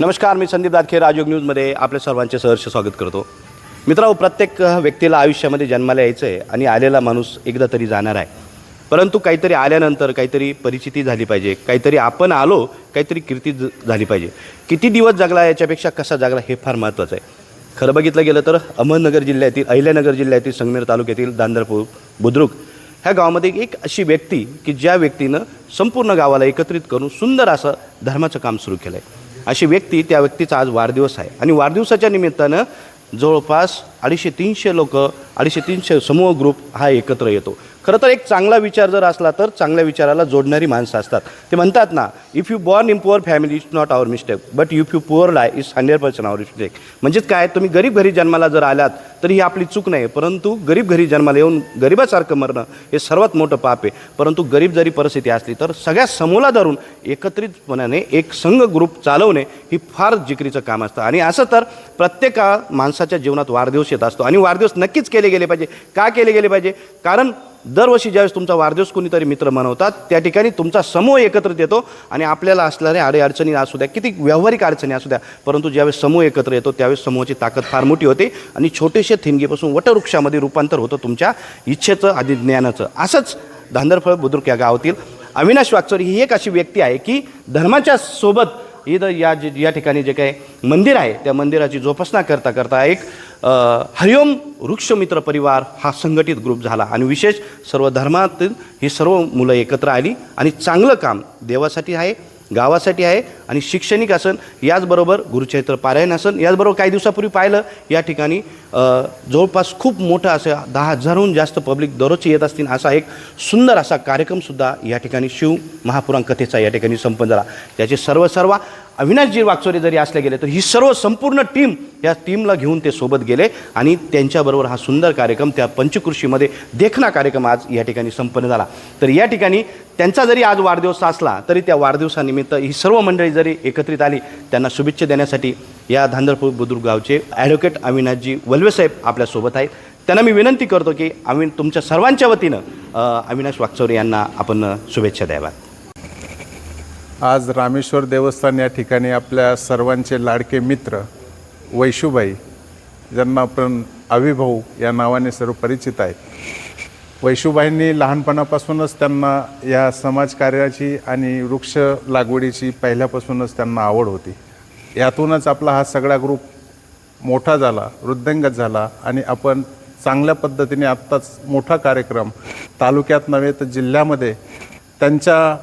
नमस्कार मी संदीप दादखे राजयोग न्यूजमध्ये आपल्या सर्वांचे सहर्ष स्वागत करतो. मित्रांनो प्रत्येक व्यक्तीला आयुष्यामध्ये जन्माला यायचं आहे आणि आलेला माणूस एकदा तरी जाणार आहे. परंतु काहीतरी आल्यानंतर काहीतरी परिचिती झाली पाहिजे काहीतरी आपण आलो काहीतरी कीर्ती झाली पाहिजे. किती दिवस जगला याच्यापेक्षा कसा जगला हे फार महत्त्वाचं आहे. खरं बघितलं गेलं तर अहमदनगर जिल्ह्यातील अहिल्यानगर जिल्ह्यातील संगमेर तालुक्यातील दांदरपूर बुद्रुक ह्या गावामध्ये एक अशी व्यक्ती की ज्या व्यक्तीनं संपूर्ण गावाला एकत्रित करून सुंदर असं धर्माचं काम सुरू केलं आहे अशी व्यक्ती त्या व्यक्तीचा आज वाढदिवस आहे. आणि वाढदिवसाच्या निमित्तानं जवळपास अडीचशे तीनशे लोक अडीचशे तीनशे समूह ग्रुप हा एकत्र येतो. खरं तर एक चांगला विचार जर असला तर चांगल्या विचाराला जोडणारी माणसं असतात. ते म्हणतात ना if you born in poor family it's not our mistake but if you poor lie is hundred percent our mistake म्हणजेच काय? तुम्ही गरीब घरी जन्माला जर आलात तर ही आपली चूक नाही परंतु गरीब घरी जन्माला येऊन गरिबासारखं मरणं हे सर्वात मोठं पाप आहे. परंतु गरीब जरी परिस्थिती असली तर सगळ्या समूला धरून एकत्रितपणाने एक संघ ग्रुप चालवणे ही फार जिकरीचं काम असतं. आणि असं तर प्रत्येका माणसाच्या जीवनात वाढदिवस येत असतो. आणि वाढदिवस नक्कीच केले गेले पाहिजे. का केले गेले पाहिजे? कारण दरवर्षी ज्यावेळेस तुमचा वाढदिवस कोणीतरी मित्र मनवतात त्या ठिकाणी तुमचा समूह एकत्रित येतो आणि आपल्याला असणाऱ्या अडीअडचणी असू द्या किती व्यावहारिक अडचणी असू द्या परंतु ज्यावेळेस समूह एकत्र येतो त्यावेळेस समूहाची ताकद फार मोठी होते आणि छोटेसे थिनगीपासून वटवृक्षामध्ये रूपांतर होतं तुमच्या इच्छेचं आणि ज्ञानाचं असंच धांदरफळ बुद्रुक या गावातील अविनाश वागचोरी ही एक अशी व्यक्ती आहे की धर्माच्या सोबत इथं या जे या ठिकाणी जे काही मंदिर आहे त्या मंदिराची जोपासना करता करता एक हरिओम वृक्षमित्र परिवार हा संघटित ग्रुप झाला आणि विशेष सर्व धर्मातील ही सर्व मुलं एकत्र आली आणि चांगलं काम देवासाठी आहे. गावासाठी आहे आणि शैक्षणिक आसन याचबरोबर गुरुचरित्र पारायण आसन याचबरोबर काही दिवसापूर्वी पाहिलं या ठिकाणी जवळपास खूप मोठं असं दहा हजारहून जास्त पब्लिक दररोज येत असतील असा एक सुंदर असा कार्यक्रमसुद्धा या ठिकाणी शिव महापुराण कथेचा या ठिकाणी संपन्न झाला. त्याचे सर्व सर्व अविनाशजी वागचोरे जरी असले गेले तर ही सर्व संपूर्ण टीम या टीमला घेऊन ते सोबत गेले आणि त्यांच्याबरोबर हा सुंदर कार्यक्रम त्या पंचकृषीमध्ये देखणा कार्यक्रम आज या ठिकाणी संपन्न झाला. तर या ठिकाणी त्यांचा जरी आज वाढदिवस असला तरी त्या वाढदिवसानिमित्त ही सर्व मंडळी जरी एकत्रित आली त्यांना शुभेच्छा देण्यासाठी या धांदरपूर बुद्रुक गावचे ॲडव्होकेट अविनाशजी वल्वेसाहेब आपल्यासोबत आहेत. त्यांना मी विनंती करतो की आम्ही तुमच्या सर्वांच्या वतीनं अविनाश वागचौरे यांना आपण शुभेच्छा द्याव्यात. आज रामेश्वर देवस्थान या ठिकाणी आपल्या सर्वांचे लाडके मित्र वैशुबाई ज्यांना आपण अविभाऊ या नावाने सर्व परिचित आहेत. वैशुबाईंनी लहानपणापासूनच त्यांना या समाजकार्याची आणि वृक्ष लागवडीची पहिल्यापासूनच त्यांना आवड होती. यातूनच आपला हा सगळा ग्रुप मोठा झाला वृद्धिंगत झाला आणि आपण चांगल्या पद्धतीने आत्ताच मोठा कार्यक्रम तालुक्यात नव्हे तर जिल्ह्यामध्ये त्यांच्या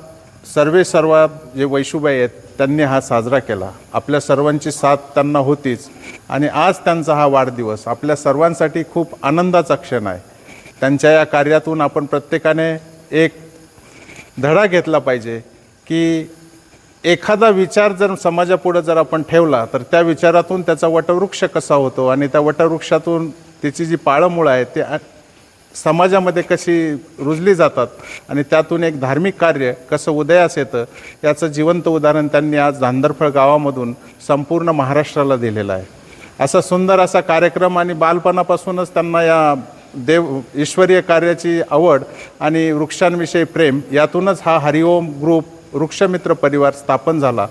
सर्वे सर्वात जे वैशुबाई आहेत त्यांनी हा साजरा केला. आपल्या सर्वांची साथ त्यांना होतीच आणि आज त्यांचा हा वाढदिवस आपल्या सर्वांसाठी खूप आनंदाचा क्षण आहे. त्यांच्या या कार्यातून आपण प्रत्येकाने एक धडा घेतला पाहिजे की एखादा विचार जर समाजापुढं जर आपण ठेवला तर त्या विचारातून त्याचा वटवृक्ष कसा होतो आणि त्या वटवृक्षातून त्याची जी पाळंमुळं आहे ते समाजामध्ये कशी रुजली जातात आणि त्यातून एक धार्मिक कार्य कसं उदयास येतं याचं जिवंत उदाहरण त्यांनी आज धांदरफळ गावामधून संपूर्ण महाराष्ट्राला दिलेलं आहे. असा सुंदर असा कार्यक्रम आणि बालपणापासूनच त्यांना या देव ईश्वरीय कार्याची आवड आणि वृक्षांविषयी प्रेम यातूनच हा हरिओम ग्रुप वृक्षमित्र परिवार स्थापन झाला.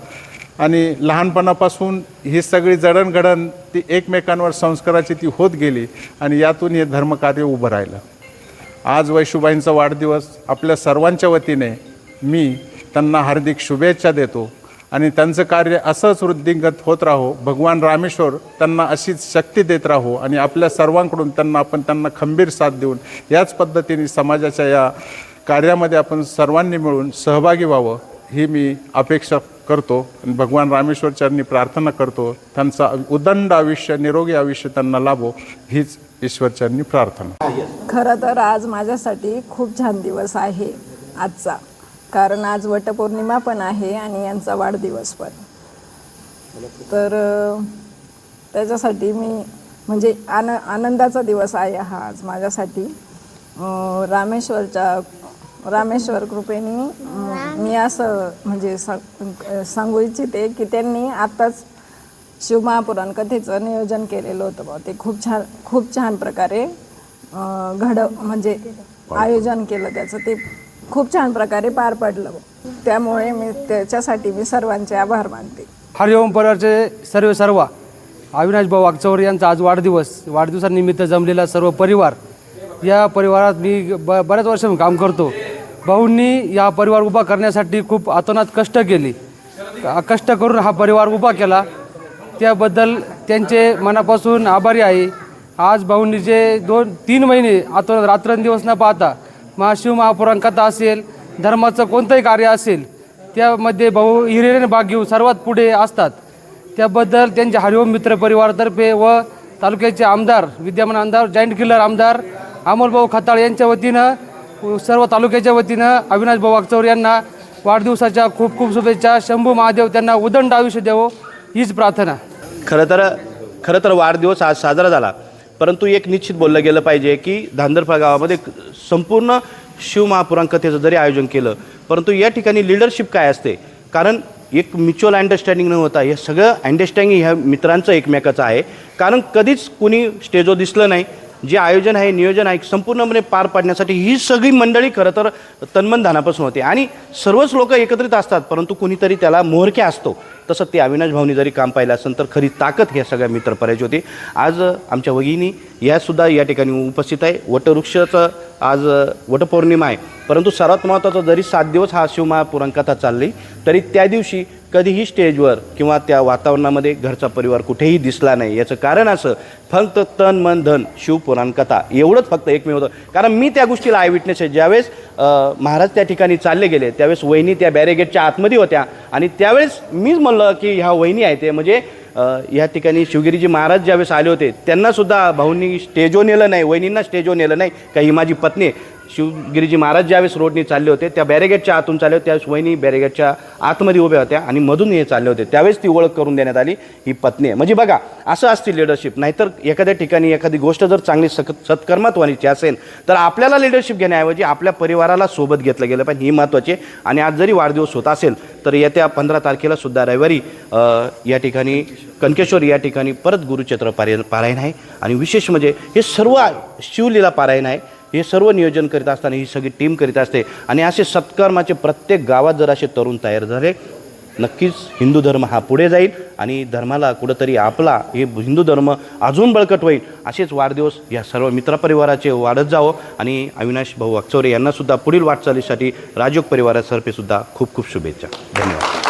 आणि लहानपणापासून ही सगळी जडणघडण ती एकमेकांवर संस्काराची ती होत गेली आणि यातून हे धर्मकार्य उभं राहिलं. आज वैशुबाईंचा वाढदिवस आपल्या सर्वांच्या वतीने मी त्यांना हार्दिक शुभेच्छा देतो. आणि त्यांचं कार्य असंच वृद्धिंगत होत राहो. भगवान रामेश्वर त्यांना अशीच शक्ती देत राहो आणि आपल्या सर्वांकडून त्यांना आपण त्यांना खंबीर साथ देऊन याच पद्धतीने समाजाच्या या कार्यामध्ये आपण सर्वांनी मिळून सहभागी व्हावं ही मी अपेक्षा करतो आणि भगवान रामेश्वरच्यांनी प्रार्थना करतो. त्यांचा उदंड आयुष्य निरोगी आयुष्य त्यांना लाभो हीच ईश्वरच्यांनी प्रार्थना. खरं तर आज माझ्यासाठी खूप छान दिवस आहे आजचा. कारण आज वटपौर्णिमा पण आहे आणि यांचा वाढदिवस पण. तर त्याच्यासाठी मी म्हणजे आन आनंदाचा दिवस आहे हा आज माझ्यासाठी. रामेश्वरच्या रामेश्वर कृपेने मी असं म्हणजे सांगू इच्छिते की त्यांनी आत्ताच शिवमहापुराण कथेचं नियोजन केलेलं होतं बा ते खूप छान खूप छान प्रकारे घड म्हणजे आयोजन केलं त्याचं. ते खूप छान प्रकारे पार पडलं. त्यामुळे मी त्याच्यासाठी मी सर्वांचे आभार मानते. हरिओम परिवारचे सर्व सर्व. अविनाश भाऊ वागचौर यांचा आज वाढदिवस. वाढदिवसानिमित्त जमलेला सर्व परिवार. या परिवारात मी ब बऱ्याच वर्षापासून काम करतो. भाऊंनी या परिवार उभा करण्यासाठी खूप अतोनात कष्ट केली. कष्ट करून हा परिवार उभा केला. त्याबद्दल त्यांचे मनापासून आभारी आहे. आज भाऊंनी जे दोन तीन महिने आता रात्रंदिवस न पाहता महाशिव महापुराण कथा असेल धर्माचं कोणतंही कार्य असेल त्यामध्ये भाऊ हिरिरीने भाग घेऊन सर्वात पुढे असतात. त्याबद्दल त्यांच्या हरिओम मित्र परिवारातर्फे व तालुक्याचे आमदार विद्यमान आमदार जॉईंट किल्लर आमदार अमोलभाऊ खताळ यांच्या वतीनं सर्व तालुक्याच्या वतीनं अविनाश भाऊ वागचौर यांना वाढदिवसाच्या खूप खूप शुभेच्छा शंभू महादेव त्यांना उदंड आयुष्य द्यावं हीच प्रार्थना. खरं तर खरं तर वाढदिवस आज साजरा झाला. परंतु एक निश्चित बोललं गेलं पाहिजे की धांदरफा गावामध्ये संपूर्ण शिवमहापुराण कथेचं जरी आयोजन केलं परंतु या ठिकाणी लिडरशिप काय असते? कारण एक म्युच्युअल अंडरस्टँडिंग न होता हे सगळं अंडरस्टँडिंग ह्या मित्रांचं एकमेकाचं आहे. कारण कधीच कुणी स्टेजवर दिसलं नाही. जे आयोजन आहे नियोजन आहे संपूर्णपणे पार पाडण्यासाठी ही सगळी मंडळी खरं तर तन्मन धानापासून होते. आणि सर्वच लोक एकत्रित असतात परंतु कुणीतरी त्याला मोहरक्या असतो. तसं ते अविनाश भाऊनी जरी काम पाहिलं असेल तर खरी ताकद ह्या सगळ्या मित्र पाहिजे होती. आज आमच्या वगिनी यासुद्धा या ठिकाणी उपस्थित आहे. वटवृक्षाचं आज वटपौर्णिमा आहे. परंतु सर्वात महत्त्वाचं जरी सात दिवस हा शिवमहापुराण कथा चालली तरी त्या दिवशी कधीही स्टेजवर किंवा त्या वातावरणामध्ये घरचा परिवार कुठेही दिसला नाही. याचं कारण असं फक्त तन मन धन शिवपुराण कथा एवढंच फक्त एकमेव होतं. कारण मी त्या गोष्टीला आय विटनेस आहे. ज्यावेळेस महाराज त्या ठिकाणी चालले गेले त्यावेळेस वहिनी त्या बॅरेगेटच्या आतमध्ये होत्या. आणि त्यावेळेस मीच म्हणलं की ह्या वहिनी आहे ते. म्हणजे या ठिकाणी शिवगिरीजी महाराज ज्यावेळेस आले होते त्यांनासुद्धा भाऊंनी स्टेजो नेलं नाही वहिनींना स्टेजवर नेलं नाही का ही माझी पत्नी शिवगिरीजी महाराज ज्यावेळेस रोडने चालले होते त्या बॅरेगेटच्या आतून चालले होते त्यावेळेस वहिनी बॅरेगेटच्या आतमध्ये उभ्या होत्या आणि मधून हे चालले होते. त्यावेळेस ती ओळख करून देण्यात आली ही पत्नी आहे. म्हणजे बघा असं असते लिडरशिप नाहीतर एखाद्या ठिकाणी एखादी गोष्ट जर चांगली सक सत्कर्मात व्हायची असेल तर आपल्याला लिडरशिप घेण्याऐवजी आपल्या परिवाराला सोबत घेतलं गेलं पाहिजे. ही महत्त्वाची आणि आज जरी वाढदिवस होत असेल तर येत्या पंधरा तारखेला सुद्धा रविवारी या ठिकाणी कनकेश्वर या ठिकाणी परत गुरुचित्र पारायण पारायण आहे. आणि विशेष म्हणजे हे सर्व शिवलीला पारायण आहे. हे सर्व नियोजन करीत असताना ही सगळी टीम करीत असते. आणि असे सत्कर्माचे प्रत्येक गावात जर असे तरुण तयार झाले नक्कीच हिंदू धर्म हा पुढे जाईल आणि धर्माला कुठंतरी आपला हे हिंदू धर्म अजून बळकट होईल असेच वाढदिवस या सर्व मित्रपरिवाराचे वाढत जावं. आणि अविनाश भाऊ अक्चौरे यांनासुद्धा पुढील वाटचालीसाठी राजयोग परिवारातर्फेसुद्धा खूप खूप शुभेच्छा. धन्यवाद.